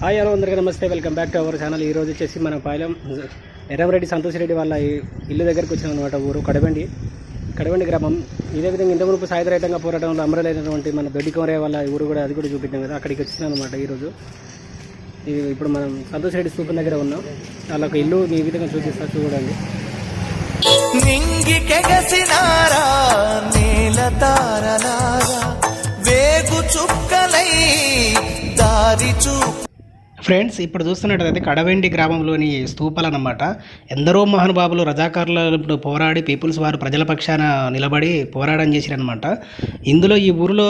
Hi hello అందరికీ నమస్తే. Welcome back to our channel. ఈ రోజు వచ్చేసి మన పాలెం ఎర్రమరెడ్డి సంతోష్ రెడ్డి వాళ్ళ ఇల్లు దగ్గరకు వచ్చిన అనమాట ఊరు కడబండి. కడబండి గ్రామం. ఇదే విధంగా ఇంత మునుపు సాయుధరహితంగా పోరాటంలో అమరులైనటువంటి మన దొడ్డి కోరే వాళ్ళ ఈ ఊరు కూడా అది కూడా చూపించాం కదా అక్కడికి వచ్చినాం అనమాట ఈరోజు ఇది ఇప్పుడు మనం సంతోష్ రెడ్డి స్థూపం దగ్గర ఉన్నాం. వాళ్ళకి ఇల్లు ఈ విధంగా చూపిస్తా చూడండి. నింగి కెగసినారా తారలారా వేగు చుక్కలై దారి చూపు ఫ్రెండ్స్ ఇప్పుడు చూస్తున్నట్టయితే కడవెండి గ్రామంలోని స్థూపాలు అన్నమాట ఎందరో మహానుభావులు రజాకారులతో పోరాడి పీపుల్స్ వారు ప్రజల పక్షాన నిలబడి పోరాటం చేసిరనమాట ఇందులో ఈ ఊరిలో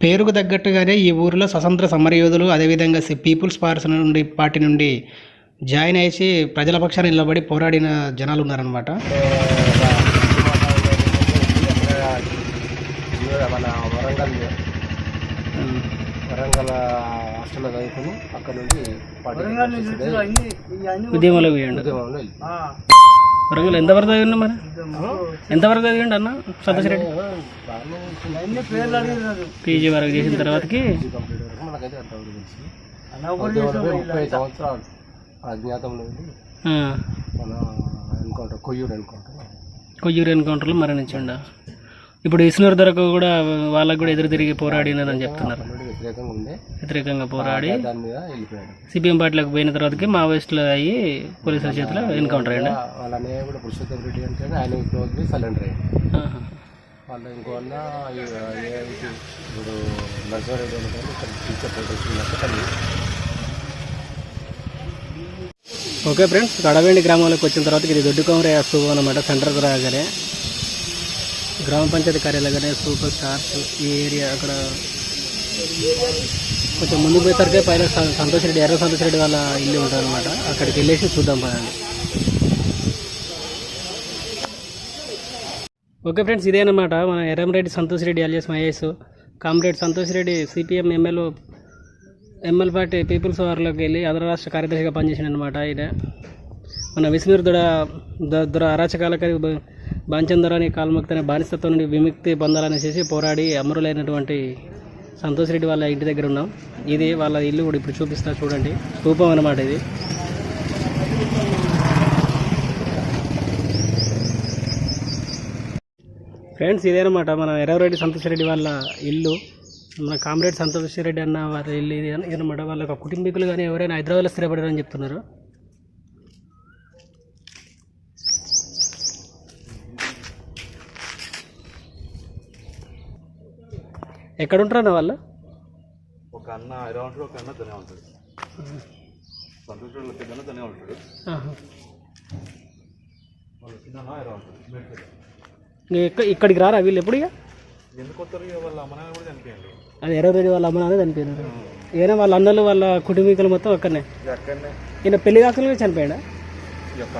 పేరుకు తగ్గట్టుగానే ఈ ఊరిలో స్వతంత్ర సమరయోధులు అదేవిధంగా పీపుల్స్ పార్టీ నుండి పార్టీ నుండి జాయిన్ అయ్యి ప్రజల పక్షాన నిలబడి పోరాడిన జనాలు ఉన్నారనమాట మన వరంగల్ వరంగల్ హాస్టల్లో చదువుకుని అక్కడ నుండి పార్టీ ఉద్యమంలో వేయండి ఉద్యమంలో. వరంగల్ ఎంతవరకు చదివిండు మరి? ఎంతవరకు చదివిండు అన్న? సంతోష్ రెడ్డి. బాగానే పీజీ వరకు చేసిన తర్వాతకి కంప్లీట్ వరకు మనకైతే అంతవరకు తెలుసు. ఉద్యమంలో ముప్పై సంవత్సరాలు అజ్ఞాతంలో మన ఎన్కౌంటర్ కొయ్యూరు ఎన్కౌంటర్. కొయ్యూరు ఎన్కౌంటర్లో మరణించిండు? ఇప్పుడు ఇస్నూరు ధరకు కూడా వాళ్ళకు కూడా ఎదురు తిరిగి పోరాడినదని చెప్తున్నారు. వ్యతిరేకంగా ఉండే. వ్యతిరేకంగా పోరాడి దాని మీద వెళ్ళిపోయాడు. సిపిఎం పార్టీలోకి పోయిన తర్వాతకి మావోయిస్టులు అయ్యి పోలీసుల చేతిలో ఎన్కౌంటర్ అయ్యండి. వాళ్ళ అన్నయ్య కూడా పురుషోత్తం రెడ్డి అంటే ఆయన క్లోజ్ సరెండర్ అయ్యాడు. వాళ్ళ ఇంకో అన్న ఇప్పుడు నర్సారెడ్డి అంటే ఇక్కడ teacher protection okay friends Kadavendi గ్రామంలోకి వచ్చిన తర్వాత ఇది దొడ్డు కొమరయ్య స్థూపం అనమాట సెంటర్కి రాగానే గ్రామ పంచాయతీ కార్యాలయగానే సూపర్ స్టార్స్ ఈ ఏరియా అక్కడ కొంచెం ముందుకు పోయేసరికి పైన సంతోష్ రెడ్డి ఎర్ర సంతోష్ రెడ్డి వాళ్ళ ఇల్లు ఉంటుంది అనమాట అక్కడికి వెళ్ళేసి చూద్దాం పదండి. ఓకే ఫ్రెండ్స్ ఇదేనమాట మన Erramreddy Santosh Reddy alias Mahesh comrade Santosh Reddy CPM MLA ML party people's వారిలోకి వెళ్ళి ఆంధ్ర రాష్ట్ర కార్యదర్శిగా పనిచేసిన అనమాట ఆయన మన విష్ణుర్ దొర దొర అరాచకాలకి బాంచందరాని అనే బానిసత్వం నుండి విముక్తి పొందాలని చేసి పోరాడి అమరులైనటువంటి సంతోష్ రెడ్డి వాళ్ళ ఇంటి దగ్గర ఉన్నాం. ఇది వాళ్ళ ఇల్లు కూడా ఇప్పుడు చూపిస్తా చూడండి. స్థూపం అనమాట ఇది. ఫ్రెండ్స్ ఇదేనమాట మన ఎర్రవరెడ్డి సంతోష్ రెడ్డి వాళ్ళ ఇల్లు. మన కామ్రేడ్ సంతోష్ రెడ్డి అన్న వాళ్ళ ఇల్లు ఇది ఇదనమాట. వాళ్ళ కుటుంబీకులు కానీ ఎవరైనా హైదరాబాద్లో స్థిరపడారని చెప్తున్నారు. ఎక్కడ ఉంటారన్న వాళ్ళు? ఒక అన్న ఒక అన్న తనే ఉంటాడు. సంతోషంలో పెద్ద తనే ఉంటాడు. వాళ్ళ చిన్న ఇక్కడికి రారా వీళ్ళు ఎప్పుడు ఇక? ఎందుకు వస్తారు వాళ్ళ అమ్మ నాన్న కూడా చనిపోయాడు అది ఎర్రవరెడ్డి వాళ్ళ అమ్మ నాన్న చనిపోయినారు ఈయన వాళ్ళ అన్నలు వాళ్ళ కుటుంబీకులు మొత్తం అక్కడనే. ఈయన పెళ్ళి కాకుండా చనిపోయాడా?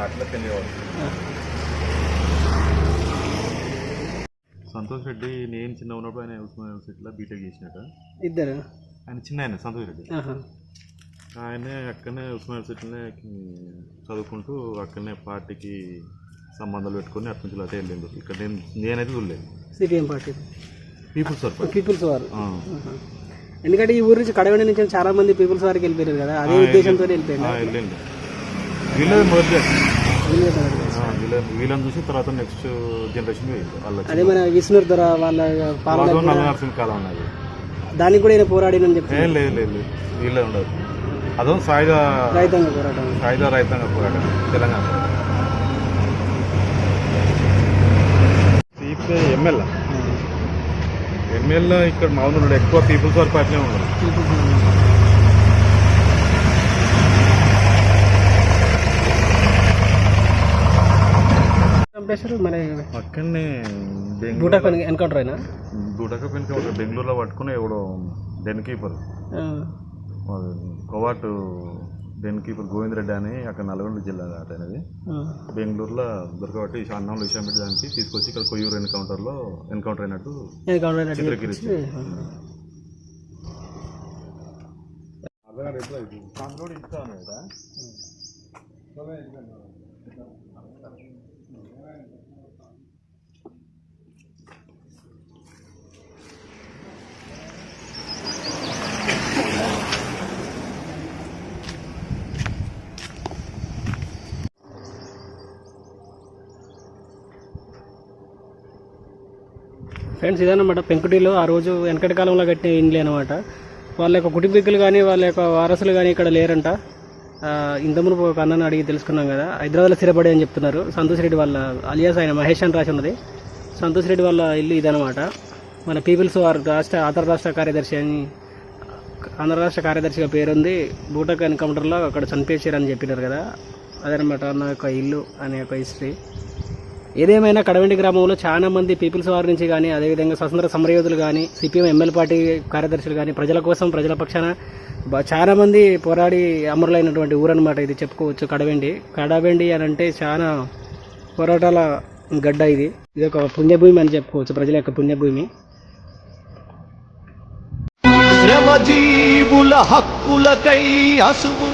అట్లా పెళ్ళి సంతోష్ రెడ్డి నేను చిన్న ఉన్నప్పుడు ఆయన ఉస్మాన్ యూనివర్సిటీలో బీటెక్ చేసినట్ట ఇద్దరు? ఆయన చిన్న ఆయన సంతోష్ రెడ్డి. ఆయనే అక్కడనే ఉస్మాన్ యూనివర్సిటీనే చదువుకుంటూ అక్కడనే పార్టీకి సంబంధాలు పెట్టుకొని అటు నుంచి అటే వెళ్ళిండు. ఇక్కడ నేను నేనైతే చూడలేదు. CPM party. People's sarpanch people's వారు. ఎందుకంటే ఈ ఊరు నుంచి కడవడి నుంచి చాలా మంది పీపుల్స్ వారికి వెళ్ళిపోయారు కదా అదే ఉద్దేశంతో వెళ్ళిపోయారు ఆ, వెళ్ళండి. వీళ్ళది ఆ, వీళ్ళ వీళ్ళని చూసి తర్వాత నెక్స్ట్ జనరేషన్ అదే మన విష్ణుర్ ధర వాళ్ళ నరసింహ కాలం ఉన్నది దానికి కూడా ఈయన పోరాడినని చెప్తారు ఏం లేదు లేదు వీళ్ళే ఉండదు అదో సాయుధ రైతాంగ పోరాటం. సాయుధ రైతాంగ పోరాటం తెలంగాణ. CPI MLA. ఎమ్మెల్యే ఇక్కడ మామూలు ఎక్కువ పీపుల్స్ వారి పార్టీలో ఉన్నారు చంపేశారు మన అక్కడనే బెంగళూరు బూటా ఎన్కౌంటర్ అయినా? బూటక పెనుక ఒక బెంగళూరులో పట్టుకుని ఎవడో డెన్ కీపర్. కోవాటు డెన్ కీపర్ గోవిందరెడ్డి అని అక్కడ నల్గొండ జిల్లా అటనేది బెంగళూరులో దొరకబట్టి అన్నంలో విషయం పెట్టి దానికి తీసుకొచ్చి ఇక్కడ కొయ్యూరు ఎన్కౌంటర్లో ఎన్కౌంటర్ అయినట్టు ఎన్కౌంటర్ అయినట్టు చిత్రీకరించి ఫ్రెండ్స్ ఇదన్నమాట. పెంకుటిలో ఆ రోజు వెనకటి కాలంలో కట్టిన ఇండ్లే అనమాట వాళ్ళ యొక్క కుటుంబీకులు కానీ వాళ్ళ యొక్క వారసులు కానీ ఇక్కడ లేరంట. ఆ, ఒక అన్నను అడిగి తెలుసుకున్నాం కదా. హైదరాబాద్లో స్థిరపడి అని చెప్తున్నారు. సంతోష్ రెడ్డి వాళ్ళ అలియాస్ ఆయన మహేష్ అని రాసి ఉన్నది. సంతోష్ రెడ్డి వాళ్ళ ఇల్లు ఇదనమాట మన పీపుల్స్ వార్ రాష్ట్ర ఆంధ్ర రాష్ట్ర కార్యదర్శి అని ఆంధ్ర రాష్ట్ర కార్యదర్శిగా పేరుంది. బూటక్ ఎన్కౌంటర్లో అక్కడ చనిపేశారని చెప్పినారు కదా. అదనమాట నా యొక్క ఇల్లు అనే యొక్క హిస్టరీ. ఏదేమైనా కడవెండి గ్రామంలో చాలా మంది పీపుల్స్ వారి నుంచి కానీ అదేవిధంగా స్వతంత్ర సమరయోధులు కానీ సిపిఎం ఎమ్మెల్యే పార్టీ కార్యదర్శులు కానీ ప్రజల కోసం ప్రజల పక్షాన చాలా మంది పోరాడి అమరులైనటువంటి ఊరన్నమాట ఇది చెప్పుకోవచ్చు కడవెండి. కడవెండి అని అంటే చాలా పోరాటాల గడ్డ ఇది. ఇది ఒక పుణ్యభూమి అని చెప్పుకోవచ్చు ప్రజల యొక్క పుణ్యభూమి. శ్రమజీవుల హక్కులకై అసువు.